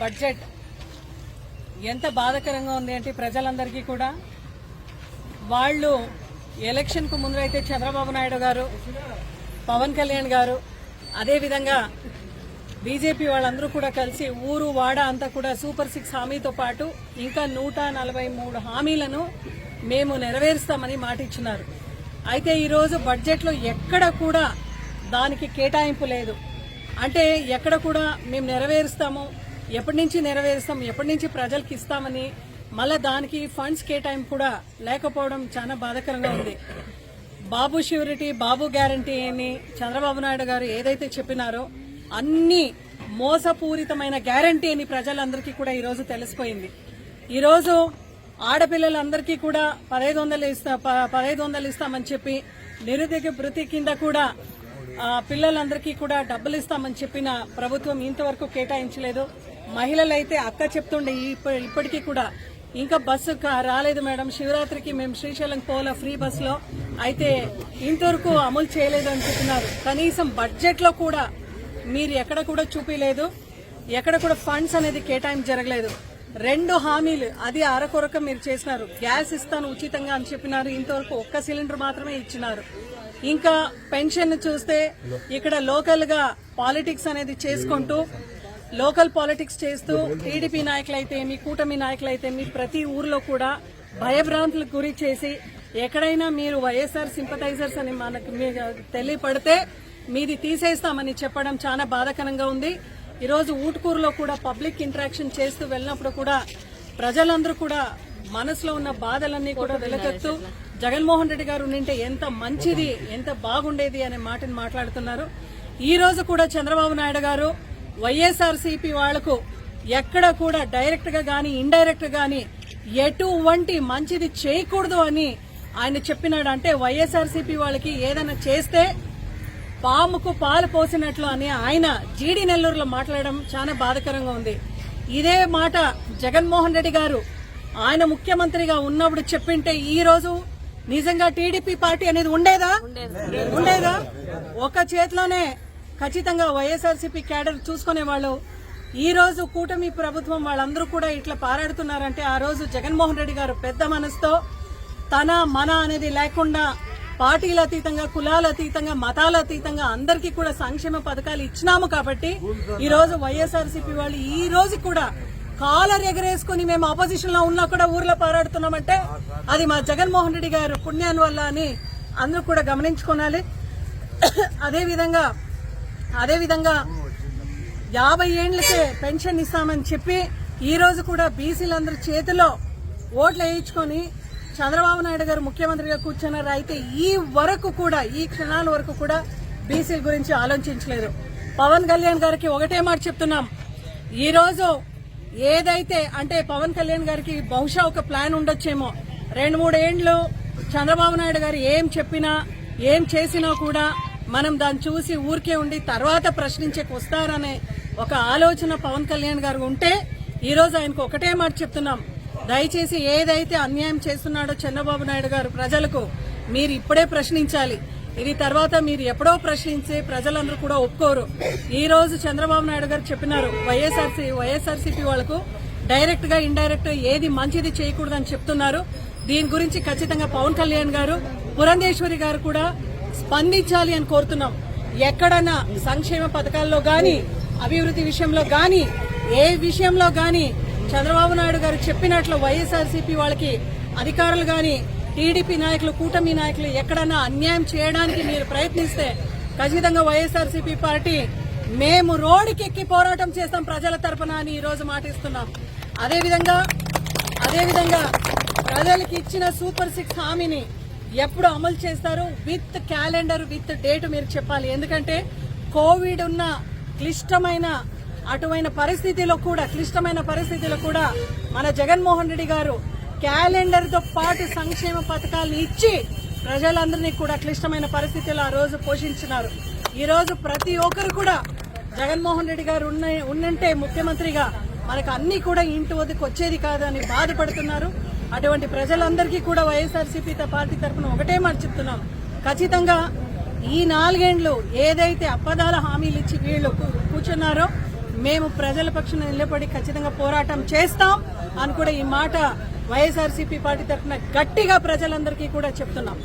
Budget ఎంత బాధాకరంగా ఉంది అంటే ప్రజలందరికీ కూడా. వాళ్ళు ఎలక్షన్కు ముందు అయితే చంద్రబాబు నాయుడు గారు పవన్ కళ్యాణ్ గారు అదేవిధంగా బీజేపీ వాళ్ళందరూ కూడా కలిసి ఊరు వాడ అంతా కూడా సూపర్ సిక్స్ హామీతో పాటు ఇంకా నూట నలభై మూడు హామీలను మేము నెరవేరుస్తామని మాటిచ్చినారు. అయితే ఈరోజు బడ్జెట్లో ఎక్కడ కూడా దానికి కేటాయింపు లేదు. అంటే ఎక్కడ కూడా మేము నెరవేరుస్తాము ఎప్పటి నుంచి నెరవేరుస్తాం ఎప్పటి నుంచి ప్రజలకు ఇస్తామని మళ్ళీ దానికి ఫండ్స్ కేటాయింపు కూడా లేకపోవడం చాలా బాధాకరంగా ఉంది. బాబు ష్యూరిటీ బాబు గ్యారంటీ అని చంద్రబాబు నాయుడు గారు ఏదైతే చెప్పినారో అన్ని మోసపూరితమైన గ్యారంటీ అని ప్రజలందరికీ కూడా ఈరోజు తెలిసిపోయింది. ఈరోజు ఆడపిల్లలందరికీ కూడా పదహైదు వందలు ఇస్తా ప- పదహైదు వందలు ఇస్తామని చెప్పి నిరుద్యోగ భృతి కింద కూడా పిల్లలందరికీ కూడా డబ్బులు ఇస్తామని చెప్పిన ప్రభుత్వం ఇంతవరకు కేటాయించలేదు. మహిళలైతే అక్క చెప్తుండే ఇప్పటికీ కూడా ఇంకా బస్సు కా- రాలేదు మేడం. శివరాత్రికి మేము శ్రీశైలం పోల ఫ్రీ బస్సులో. అయితే ఇంతవరకు అమలు చేయలేదు అని చెప్తున్నారు. కనీసం బడ్జెట్లో కూడా మీరు ఎక్కడ కూడా చూపించలేదు ఎక్కడ కూడా ఫండ్స్ అనేది కేటాయింపు జరగలేదు. రెండు హామీలు అది అరకొరక మీరు చేసినారు. గ్యాస్ ఇస్తాను ఉచితంగా అని చెప్పినారు. ఇంతవరకు ఒక్క సిలిండర్ మాత్రమే ఇచ్చినారు. ఇంకా పెన్షన్ చూస్తే ఇక్కడ లోకల్గా పాలిటిక్స్ అనేది చేసుకుంటూ లోకల్ పాలిటిక్స్ చేస్తూ టీడీపీ నాయకులైతే మీ కూటమి నాయకులైతే మీ ప్రతి ఊర్లో కూడా భయభ్రాంతులకు గురి చేసి ఎక్కడైనా మీరు వైఎస్ఆర్ సింపథైజర్స్ అని మనకు తెలియపడితే మీది తీసేస్తామని చెప్పడం చాలా బాధాకరంగా ఉంది. ఈరోజు ఊటుకూరులో కూడా పబ్లిక్ ఇంటరాక్షన్ చేస్తూ వెళ్ళినప్పుడు కూడా ప్రజలందరూ కూడా మనసులో ఉన్న బాధలన్నీ కూడా వెలకెత్తు జగన్మోహన్ రెడ్డి గారు ఉండింటే ఎంత మంచిది ఎంత బాగుండేది అనే మాటని మాట్లాడుతున్నారు. ఈ రోజు కూడా చంద్రబాబు నాయుడు గారు వైఎస్ఆర్ సిపి వాళ్ళకు ఎక్కడ కూడా డైరెక్ట్గా గాని ఇండైరెక్ట్ గాని ఎటువంటి మంచిది చేయకూడదు అని ఆయన చెప్పినాడు అంటే వైఎస్ఆర్ సిపి వాళ్ళకి ఏదైనా చేస్తే పాముకు పాలు పోసినట్లు అని ఆయన జీడి నెల్లూరులో మాట్లాడడం చాలా బాధకరంగా ఉంది. ఇదే మాట జగన్మోహన్ రెడ్డి గారు ఆయన ముఖ్యమంత్రిగా ఉన్నప్పుడు చెప్పింటే ఈ రోజు నిజంగా టీడీపీ పార్టీ అనేది ఉండేదా? ఉండేదా. ఒక చేతిలోనే ఖచ్చితంగా వైఎస్ఆర్సీపీ క్యాడర్ చూసుకునే వాళ్ళు. ఈ రోజు కూటమి ప్రభుత్వం వాళ్ళందరూ కూడా ఇట్లా పారాడుతున్నారంటే ఆ రోజు జగన్మోహన్ రెడ్డి గారు పెద్ద మనసుతో తన మన అనేది లేకుండా పార్టీల అతీతంగా కులాల అతీతంగా మతాల అతీతంగా అందరికీ కూడా సంక్షేమ పథకాలు ఇచ్చినాము కాబట్టి ఈ రోజు వైఎస్ఆర్సీపీ వాళ్ళు ఈ రోజు కూడా కాలర్ ఎగరేసుకుని మేము ఆపోజిషన్లో ఉన్నా కూడా ఊర్లో పోరాడుతున్నామంటే అది మా జగన్మోహన్ రెడ్డి గారు పుణ్యాన్ని వల్ల అని అందరూ కూడా గమనించుకోనాలి. అదే విధంగా అదే విధంగా యాభై ఏండ్లకే పెన్షన్ ఇస్తామని చెప్పి ఈ రోజు కూడా బీసీలందరి చేతిలో ఓట్లు వేయించుకొని చంద్రబాబు నాయుడు గారు ముఖ్యమంత్రిగా కూర్చున్నారు. అయితే ఈ వరకు కూడా ఈ క్షణాల వరకు కూడా బీసీల గురించి ఆలోచించలేదు. పవన్ కళ్యాణ్ గారికి ఒకటే మాట చెప్తున్నాం. ఈ రోజు ఏదైతే అంటే పవన్ కళ్యాణ్ గారికి బహుశా ఒక ప్లాన్ ఉండొచ్చేమో. రెండు మూడేండ్లు చంద్రబాబు నాయుడు గారు ఏం చెప్పినా ఏం చేసినా కూడా మనం దాన్ని చూసి ఊరికే ఉండి తర్వాత ప్రశ్నించేకి వస్తారనే ఒక ఆలోచన పవన్ కళ్యాణ్ గారు ఉంటే ఈరోజు ఆయనకు ఒకటే మాట చెప్తున్నాం. దయచేసి ఏదైతే అన్యాయం చేస్తున్నాడో చంద్రబాబు నాయుడు గారు ప్రజలకు మీరు ఇప్పుడే ప్రశ్నించాలి. ఇది తర్వాత మీరు ఎప్పుడో ప్రశ్నించి ప్రజలందరూ కూడా ఒప్పుకోరు. ఈ రోజు చంద్రబాబు నాయుడు గారు చెప్పినారు వైఎస్ఆర్సీ వైఎస్ఆర్సీపీ వాళ్ళకు డైరెక్ట్గా ఇండైరెక్ట్ ఏది మంచిది చేయకూడదని చెప్తున్నారు. దీని గురించి ఖచ్చితంగా పవన్ కళ్యాణ్ గారు పురంధేశ్వరి గారు కూడా స్పందించాలి అని కోరుతున్నాం. ఎక్కడన్నా సంక్షేమ పథకాల్లో గాని అభివృద్ధి విషయంలో గాని ఏ విషయంలో గాని చంద్రబాబు నాయుడు గారు చెప్పినట్లు వైఎస్ఆర్సీపీ వాళ్ళకి అధికారులు గాని టీడీపీ నాయకులు కూటమి నాయకులు ఎక్కడన్నా అన్యాయం చేయడానికి మీరు ప్రయత్నిస్తే ఖచ్చితంగా వైఎస్ఆర్సీపీ పార్టీ మేము రోడ్డుకి ఎక్కి పోరాటం చేస్తాం ప్రజల తరపున అని ఈరోజు మాటిస్తున్నాం అదేవిధంగా అదేవిధంగా ప్రజలకు ఇచ్చిన సూపర్ సిక్స్ హామీని ఎప్పుడు అమలు చేస్తారు? విత్ క్యాలెండర్ విత్ డేట్ మీరు చెప్పాలి. ఎందుకంటే కోవిడ్ ఉన్న క్లిష్టమైన అటువైన పరిస్థితిలో కూడా క్లిష్టమైన పరిస్థితిలో కూడా మన జగన్మోహన్ రెడ్డి గారు క్యాలెండర్తో పాటు సంక్షేమ పథకాలను ఇచ్చి ప్రజలందరినీ కూడా క్లిష్టమైన పరిస్థితుల్లో ఆ రోజు పోషించినారు. ఈ రోజు ప్రతి ఒక్కరు కూడా జగన్మోహన్ రెడ్డి గారు ఉన్న ఉన్నంటే ముఖ్యమంత్రిగా మనకు అన్ని కూడా ఇంటి వద్దకు వచ్చేది కాదని బాధపడుతున్నారు. అటువంటి ప్రజలందరికీ కూడా వైఎస్ఆర్సీపీ పార్టీ తరఫున ఒకటే మాట చెప్తున్నాం. ఖచ్చితంగా ఈ నాలుగేండ్లు ఏదైతే అప్పదాల హామీలు ఇచ్చి వీళ్ళు కూర్చున్నారో మేము ప్రజల పక్షాన నిలబడి ఖచ్చితంగా పోరాటం చేస్తాం అని కూడా ఈ మాట వైఎస్ఆర్సీపీ పార్టీ తరఫున గట్టిగా ప్రజలందరికీ కూడా చెప్తున్నాం.